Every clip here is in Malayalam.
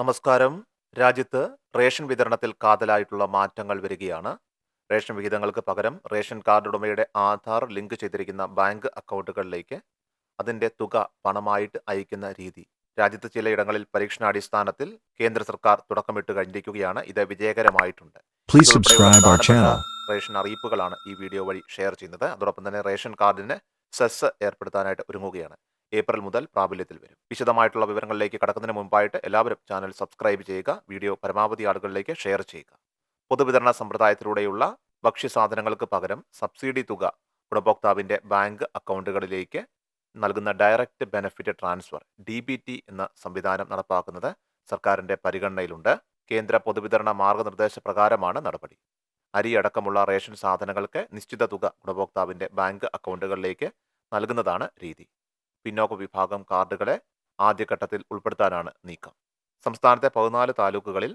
നമസ്കാരം. രാജ്യത്ത് റേഷൻ വിതരണത്തിൽ കാതലായിട്ടുള്ള മാറ്റങ്ങൾ വരികയാണ്. റേഷൻ വിഹിതങ്ങൾക്ക് പകരം റേഷൻ കാർഡ് ഉടമയുടെ ആധാർ ലിങ്ക് ചെയ്തിരിക്കുന്ന ബാങ്ക് അക്കൗണ്ടുകളിലേക്ക് അതിന്റെ തുക പണമായിട്ട് അയക്കുന്ന രീതി. രാജ്യത്ത് ചിലയിടങ്ങളിൽ പരീക്ഷണാടിസ്ഥാനത്തിൽ കേന്ദ്ര സർക്കാർ തുടക്കമിട്ട് കഴിഞ്ഞിരിക്കുകയാണ്. ഇത് വിജയകരമായിട്ടുണ്ട്. റേഷൻ അറിയിപ്പുകളാണ് ഈ വീഡിയോ വഴി ഷെയർ ചെയ്യുന്നത്. അതോടൊപ്പം തന്നെ റേഷൻ കാർഡിന് സെസ് ഏർപ്പെടുത്താനായിട്ട് ഒരുങ്ങുകയാണ്. ഏപ്രിൽ മുതൽ പ്രാബല്യത്തിൽ വരും. വിശദമായിട്ടുള്ള വിവരങ്ങളിലേക്ക് കടക്കുന്നതിന് മുമ്പായിട്ട് എല്ലാവരും ചാനൽ സബ്സ്ക്രൈബ് ചെയ്യുക വീഡിയോ പരമാവധി ആളുകളിലേക്ക് ഷെയർ ചെയ്യുക. പൊതുവിതരണ സമ്പ്രദായത്തിലൂടെയുള്ള ഭക്ഷ്യസാധനങ്ങൾക്ക് പകരം സബ്സിഡി തുക ഗുണഭോക്താവിന്റെ ബാങ്ക് അക്കൗണ്ടുകളിലേക്ക് നൽകുന്ന direct benefit transfer D B T എന്ന സംവിധാനം നടപ്പാക്കുന്നത് സർക്കാരിന്റെ പരിഗണനയിലുണ്ട്. കേന്ദ്ര പൊതുവിതരണ മാർഗനിർദ്ദേശ പ്രകാരമാണ് നടപടി. അരി അടക്കമുള്ള റേഷൻ സാധനങ്ങൾക്ക് നിശ്ചിത തുക ഗുണഭോക്താവിന്റെ ബാങ്ക് അക്കൗണ്ടുകളിലേക്ക് നൽകുന്നതാണ് രീതി. പിന്നോക്ക വിഭാഗം കാർഡുകളെ ആദ്യഘട്ടത്തിൽ ഉൾപ്പെടുത്താനാണ് നീക്കം. സംസ്ഥാനത്തെ പതിനാല് താലൂക്കുകളിൽ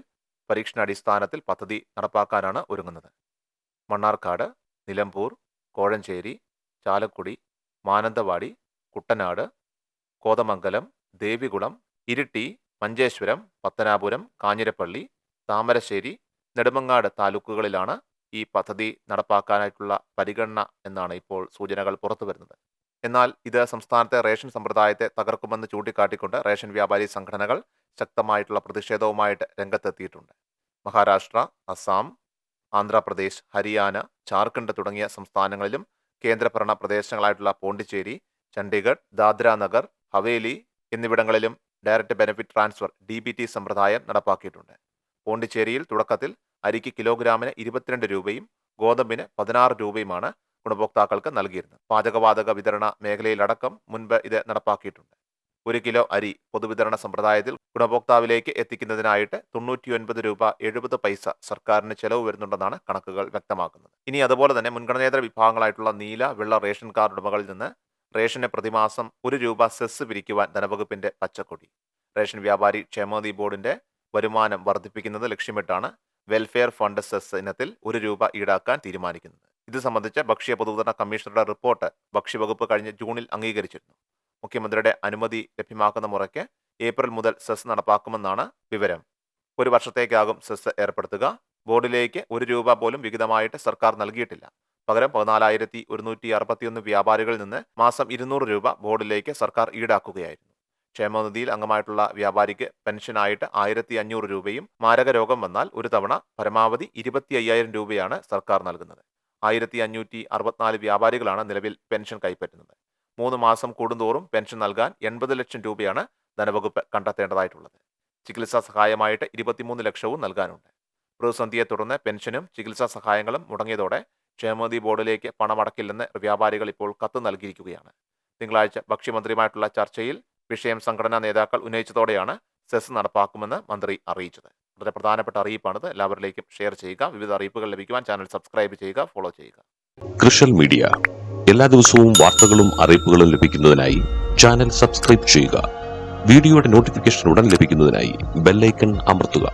പരീക്ഷണാടിസ്ഥാനത്തിൽ പദ്ധതി നടപ്പാക്കാനാണ് ഒരുങ്ങുന്നത്. മണ്ണാർക്കാട് നിലമ്പൂർ കോഴഞ്ചേരി ചാലക്കുടി മാനന്തവാടി കുട്ടനാട് കോതമംഗലം ദേവികുളം ഇരിട്ടി മഞ്ചേശ്വരം പത്തനാപുരം കാഞ്ഞിരപ്പള്ളി താമരശ്ശേരി നെടുമങ്ങാട് താലൂക്കുകളിലാണ് ഈ പദ്ധതി നടപ്പാക്കാനായിട്ടുള്ള പരിഗണന എന്നാണ് ഇപ്പോൾ സൂചനകൾ പുറത്തു വരുന്നത് എന്നാൽ ഇത് സംസ്ഥാനത്തെ റേഷൻ സമ്പ്രദായത്തെ തകർക്കുമെന്ന് ചൂണ്ടിക്കാട്ടിക്കൊണ്ട് റേഷൻ വ്യാപാരി സംഘടനകൾ ശക്തമായിട്ടുള്ള പ്രതിഷേധവുമായിട്ട് രംഗത്തെത്തിയിട്ടുണ്ട്. മഹാരാഷ്ട്ര അസാം ആന്ധ്രാപ്രദേശ് ഹരിയാന ജാർഖണ്ഡ് തുടങ്ങിയ സംസ്ഥാനങ്ങളിലും കേന്ദ്രഭരണ പ്രദേശങ്ങളായിട്ടുള്ള പോണ്ടിച്ചേരി ചണ്ഡീഗഡ് ദാദ്ര നഗർ ഹവേലി എന്നിവിടങ്ങളിലും direct benefit transfer D B T സമ്പ്രദായം നടപ്പാക്കിയിട്ടുണ്ട്. പോണ്ടിച്ചേരിയിൽ തുടക്കത്തിൽ അരിക്ക് കിലോഗ്രാമിന് ഇരുപത്തിരണ്ട് രൂപയും ഗോതമ്പിന് പതിനാറ് രൂപയുമാണ് ഗുണഭോക്താക്കൾക്ക് നൽകിയിരുന്നു. പാചകവാതക വിതരണ മേഖലയിലടക്കം മുൻപ് ഇത് നടപ്പാക്കിയിട്ടുണ്ട്. ഒരു കിലോ അരി പൊതുവിതരണ സമ്പ്രദായത്തിൽ ഗുണഭോക്താവിലേക്ക് എത്തിക്കുന്നതിനായിട്ട് തൊണ്ണൂറ്റിയൊൻപത് രൂപ എഴുപത് പൈസ സർക്കാരിന് ചെലവ് വരുന്നുണ്ടെന്നാണ് കണക്കുകൾ വ്യക്തമാക്കുന്നത്. ഇനി അതുപോലെ തന്നെ മുൻഗണനേതര വിഭാഗങ്ങളായിട്ടുള്ള നീല വെള്ള റേഷൻ കാർഡ് ഉടമകളിൽ നിന്ന് റേഷന് പ്രതിമാസം ഒരു രൂപ സെസ് പിരിക്കുവാൻ ധനവകുപ്പിന്റെ പച്ചക്കൊടി. റേഷൻ വ്യാപാരി ക്ഷേമനിധി ബോർഡിന്റെ വരുമാനം വർദ്ധിപ്പിക്കുന്നത് ലക്ഷ്യമിട്ടാണ് വെൽഫെയർ ഫണ്ട് സെസ് ഇനത്തിൽ ഒരു രൂപ ഈടാക്കാൻ തീരുമാനിക്കുന്നത്. ഇത് സംബന്ധിച്ച് ഭക്ഷ്യ പൊതുവിതരണ കമ്മീഷണറുടെ റിപ്പോർട്ട് ഭക്ഷ്യവകുപ്പ് കഴിഞ്ഞ ജൂണിൽ അംഗീകരിച്ചിരുന്നു. മുഖ്യമന്ത്രിയുടെ അനുമതി ലഭ്യമാക്കുന്ന മുറയ്ക്ക് ഏപ്രിൽ മുതൽ സെസ് നടപ്പാക്കുമെന്നാണ് വിവരം. ഒരു വർഷത്തേക്കാകും സെസ് ഏർപ്പെടുത്തുക. ബോർഡിലേക്ക് ഒരു രൂപ പോലും വിഹിതമായിട്ട് സർക്കാർ നൽകിയിട്ടില്ല. പകരം പതിനാലായിരത്തി ഒരുന്നൂറ്റി അറുപത്തിയൊന്ന് വ്യാപാരികളിൽ നിന്ന് മാസം ഇരുന്നൂറ് രൂപ ബോർഡിലേക്ക് സർക്കാർ ഈടാക്കുകയായിരുന്നു. ക്ഷേമനിധിയിൽ അംഗമായിട്ടുള്ള വ്യാപാരിക്ക് പെൻഷനായിട്ട് ആയിരത്തി അഞ്ഞൂറ് രൂപയും മാരക രോഗം വന്നാൽ ഒരു തവണ പരമാവധി ഇരുപത്തി അയ്യായിരം രൂപയാണ് സർക്കാർ നൽകുന്നത്. ആയിരത്തി അഞ്ഞൂറ്റി അറുപത്തിനാല് വ്യാപാരികളാണ് നിലവിൽ പെൻഷൻ കൈപ്പറ്റുന്നത്. മൂന്ന് മാസം കൂടുന്തോറും പെൻഷൻ നൽകാൻ എൺപത് ലക്ഷം രൂപയാണ് ധനവകുപ്പ് കണ്ടെത്തേണ്ടതായിട്ടുള്ളത്. ചികിത്സാ സഹായമായിട്ട് ഇരുപത്തിമൂന്ന് ലക്ഷവും നൽകാനുണ്ട്. പ്രതിസന്ധിയെ തുടർന്ന് പെൻഷനും ചികിത്സാ സഹായങ്ങളും മുടങ്ങിയതോടെ ക്ഷേമനിധി ബോർഡിലേക്ക് പണമടക്കില്ലെന്ന് വ്യാപാരികൾ ഇപ്പോൾ കത്ത് നൽകിയിരിക്കുകയാണ്. തിങ്കളാഴ്ച ഭക്ഷ്യമന്ത്രിയുമായിട്ടുള്ള ചർച്ചയിൽ വിഷയം സംഘടനാ നേതാക്കൾ ഉന്നയിച്ചതോടെയാണ് സെസ് നടപ്പാക്കുമെന്ന് മന്ത്രി അറിയിച്ചത്. വളരെ പ്രധാനപ്പെട്ട അറിയിപ്പാണിത് എല്ലാവരിലേക്കും ഷെയർ ചെയ്യുക. വിവിധ അറിയിപ്പുകൾ ലഭിക്കുവാൻ ചാനൽ സബ്സ്ക്രൈബ് ചെയ്യുക ഫോളോ ചെയ്യുക. കൃഷൽ മീഡിയ. എല്ലാ ദിവസവും വാർത്തകളും അറിയിപ്പുകളും ലഭിക്കുന്നതിനായി ചാനൽ സബ്സ്ക്രൈബ് ചെയ്യുക. വീഡിയോയുടെ നോട്ടിഫിക്കേഷൻ ഉടൻ ലഭിക്കുന്നതിനായി ബെല്ലൈക്കൺ അമർത്തുക.